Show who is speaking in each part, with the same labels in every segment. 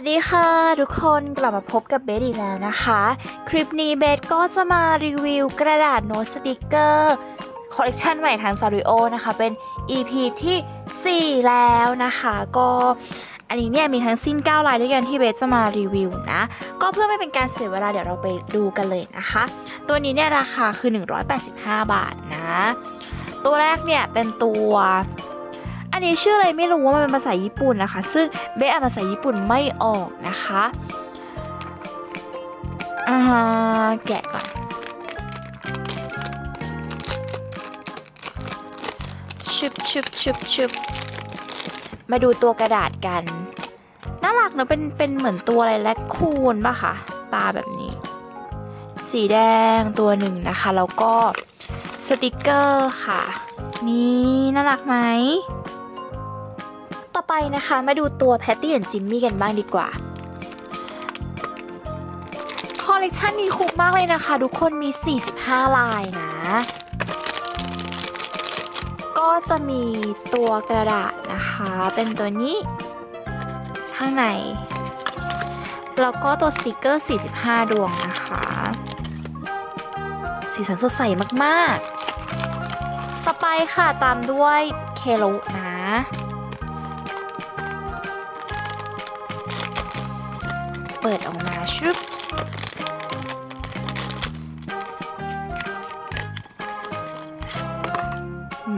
Speaker 1: วัสดีค่ะ ทุกคนกลับมาพบกับเบสอีกแล้วนะคะ คลิปนี้เบสก็จะมารีวิวกระดาษโน้ตสติกเกอร์คอลเลกชันใหม่ทางซาริโอนะคะ เป็น EP ที่ 4 แล้วนะคะ ก็อันนี้เนี่ยมีทั้งสิ้น 9 ลายด้วยกันที่เบสจะมารีวิวนะ ก็เพื่อไม่เป็นการเสียเวลาเดี๋ยวเราไปดูกันเลยนะคะ ตัวนี้เนี่ยราคาคือ 185 บาทนะ ตัวแรกเนี่ยเป็นตัว อันนี้ชื่ออะไรไม่รู้ว่ามันเป็นภาษาญี่ปุ่นนะคะ ซึ่งเบสอ่านภาษาญี่ปุ่นไม่ออกนะคะอ่าแกะก่อนชุบชุบชุบชุบมาดูตัวกระดาษกันน่ารักเนอะเป็นเป็นเหมือนตัวอะไรแลคคูนป่ะคะตาแบบนี้ สีแดงตัวหนึ่งนะคะ แล้วก็สติกเกอร์ค่ะ นี่น่ารักไหม ไปนะคะ มาดูตัวแพตตี้และจิมมี่กันบ้างดีกว่า คอลเลกชันนี้คุ้มมากเลยนะคะ ทุกคนมี 45 ลายนะ ก็จะมีตัวกระดาษนะคะ เป็นตัวนี้ ข้างใน แล้วก็ตัวสติกเกอร์ 45 ดวงนะคะ สีสันสดใสมาก ๆ ต่อไปค่ะตามด้วยเคโลนะ เปิดออกมาชุบ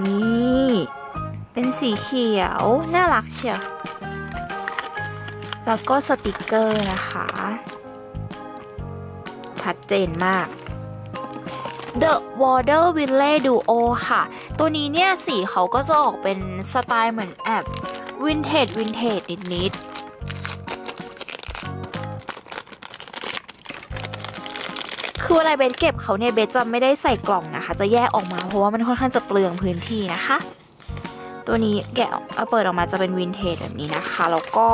Speaker 1: นี่ เป็นสีเขียว น่ารักเชียว แล้วก็สติกเกอร์นะคะ ชัดเจนมาก The Water Ville Duo ค่ะ ตัวนี้เนี่ยสีเขาก็จะออกเป็นสไตล์เหมือนแอบวินเทจวินเทจนิดๆ คือเวลาเบสเก็บเขาเนี่ยเบสจะไม่ได้ใส่กล่องนะคะ จะแยกออกมาเพราะว่ามันค่อนข้างจะเปลืองพื้นที่นะคะ ตัวนี้แกะเอาเปิดออกมาจะเป็นวินเทจแบบนี้นะคะ แล้วก็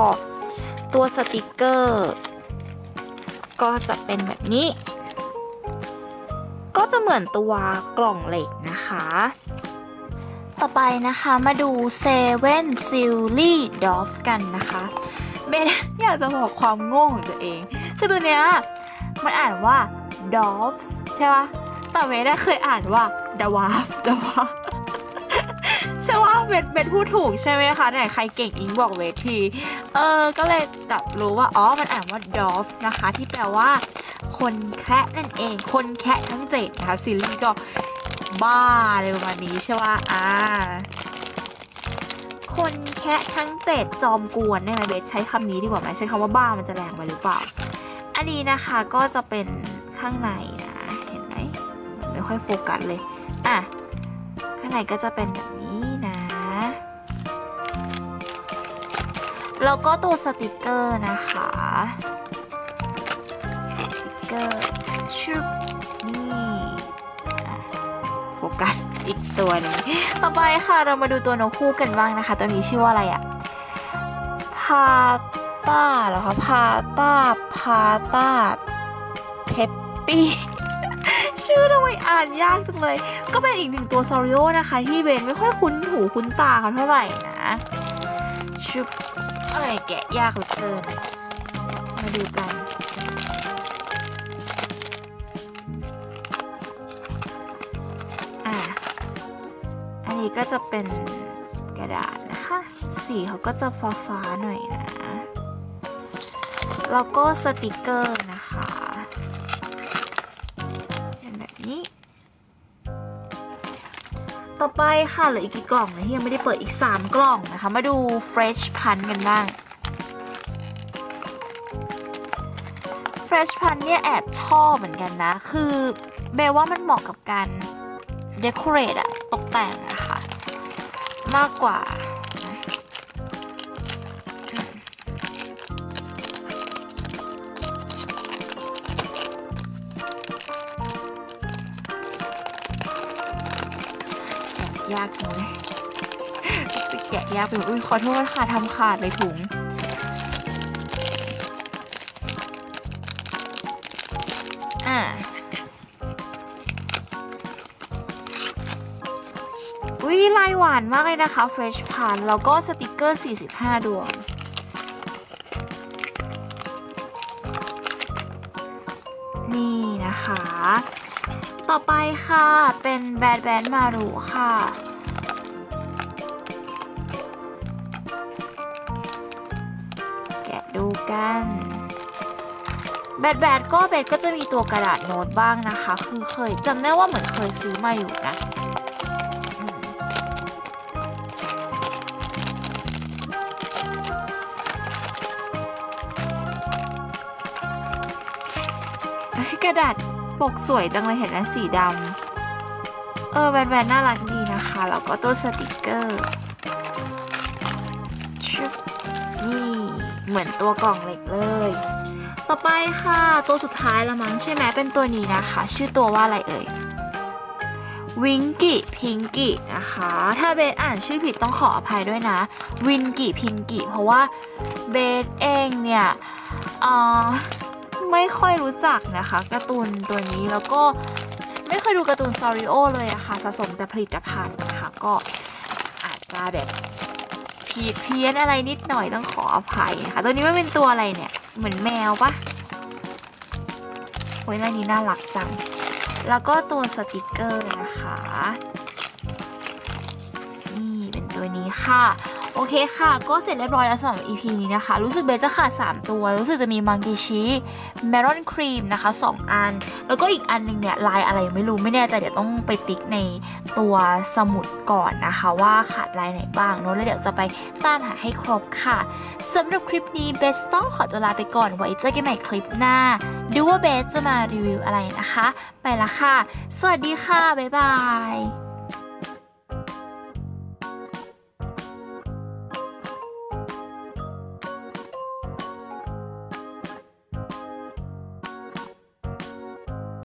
Speaker 1: ตัวสติกเกอร์ ก็จะเป็นแบบนี้ ก็จะเหมือนตัวกล่องเหล็กนะคะ ต่อไปนะคะมาดูเซเว่นซิลลี่ดอฟกันนะคะเบสอยากจะบอกความโง่ของตัวเอง คือตัวเนี้ยมันอ่านว่า doves ใช่ปะแต่เมได้เคยอ่านว่า d a w a f d a w a f ใช่ว่าเวทเวทพูดถูกใช่ไหมคะไหนใครเก่งอิงบอกเวที เออ ก็เลยจับรู้ว่า อ๋อ มันอ่านว่า dove นะคะ ที่แปลว่า คนแคะนั่นเอง คนแคะทั้งเจ็ดนะคะซิลลี่ก็บ้าเลยประมาณนี้ใช่ว่าอ่า คนแคะทั้งเจ็ดจอมกวนได้ไหมเบสใช้คำนี้ดีกว่าไหมใช้คำว่าบ้ามันจะแรงไปหรือเปล่า อันนี้นะคะก็จะเป็น ข้างในนะเห็นไหมมันไม่ค่อยโฟกัสเลยอะข้างในก็จะเป็นแบบนี้นะแล้วก็ตัวสติกเกอร์นะคะสติกเกอร์ชุบนี่โฟกัสอีกตัวหนึงต่อไปค่ะเรามาดูตัวนกคู่กันบ้างนะคะ ตัวนี้ชื่อว่าอะไรอะพาต้าเหรอคะพาต้าพาต้าเพป ปี ชื่อทำไมอ่านยากจังเลย ก็เป็นอีกหนึ่งตัวซอริโอนะคะ ที่เบนไม่ค่อยคุ้นหูคุ้นตาเขาเท่าไหร่นะชุบเอ้ยแกะยากเหลือเกินมาดูกันอะอันนี้ก็จะเป็นกระดาษนะคะ สีเขาก็จะฟ้าๆหน่อยนะ แล้วก็สติกเกอร์นะคะ นี้ ต่อไปค่ะเหลืออีกกี่กล่องนะที่ยังไม่ได้เปิดอีก 3 กล่องนะคะ มาดู Fresh Punch กันบ้าง Fresh Punch เนี่ยแอบชอบเหมือนกันนะ คือเบลว่ามันเหมาะกับการ decorate อะตกแต่งอะค่ะ มากกว่า ยากจังเลยแกะยากไปหมดอุ้ยขอโทษค่ะทำขาดเลยถุงอ่าอุ้ยลายหวานมากเลยนะคะเฟรชพันแล้วก็สติกเกอร์ 45 ดวงนี่นะคะ ต่อไปค่ะเป็นแบดแบนมารุค่ะ แกะดูกันแบดแบดก็เบดก็จะมีตัวกระดาษโน้ตบ้างนะคะ คือเคยจำได้ว่าเหมือนเคยซื้อมาอยู่นะกระดาษ ปกสวยจังเลยเห็นไหมสีดำเออแบนแบนน่ารักดีนะคะ แล้วก็ตัวสติกเกอร์ชึบนี่เหมือนตัวกล่องเหล็กเลย ต่อไปค่ะตัวสุดท้ายละมั้งใช่ไหมเป็นตัวนี้นะคะ ชื่อตัวว่าอะไรเอ่ยวิงกิพิงกินะคะ ถ้าเบสอ่านชื่อผิดต้องขออภัยด้วยนะ วินกิพิงกิเพราะว่าเบสเองเนี่ยเอ่อ ไม่ค่อยรู้จักนะคะการ์ตูนตัวนี้แล้วก็ไม่เคยดูการ์ตูนซาริโอเลยอะค่ะสะสมแต่ผลิตภัณฑ์นะคะก็อาจจะแบบผิดเพี้ยนอะไรนิดหน่อยต้องขออภัยนะคะตัวนี้มันเป็นตัวอะไรเนี่ย เหมือนแมวปะโอ้ยลายนี้น่ารักจัง แล้วก็ตัวสติกเกอร์นะคะ นี่เป็นตัวนี้ค่ะ โอเคค่ะ ก็เสร็จเรียบร้อยแล้วสำหรับ EP นี้นะคะ รู้สึกเบสจะขาด 3 ตัว รู้สึกจะมีมังกีชีเมลอนครีมนะคะ 2 อัน แล้วก็อีกอันหนึงเนี่ย ลายอะไรไม่รู้ไม่แน่ใจเดี๋ยวต้องไปติ๊กในตัวสมุดก่อนนะคะ ว่าขาดลายไหนบ้างเนอะแล้วเดี๋ยวจะไปตามหาให้ครบค่ะสำหรับคลิปนี้เบสต้องขอตัวลาไปก่อนไว้เจอกันใหม่คลิปหน้า ดูว่าเบสจะมารีวิวอะไรนะคะ ไปละค่ะ สวัสดีค่ะบ๊ายบาย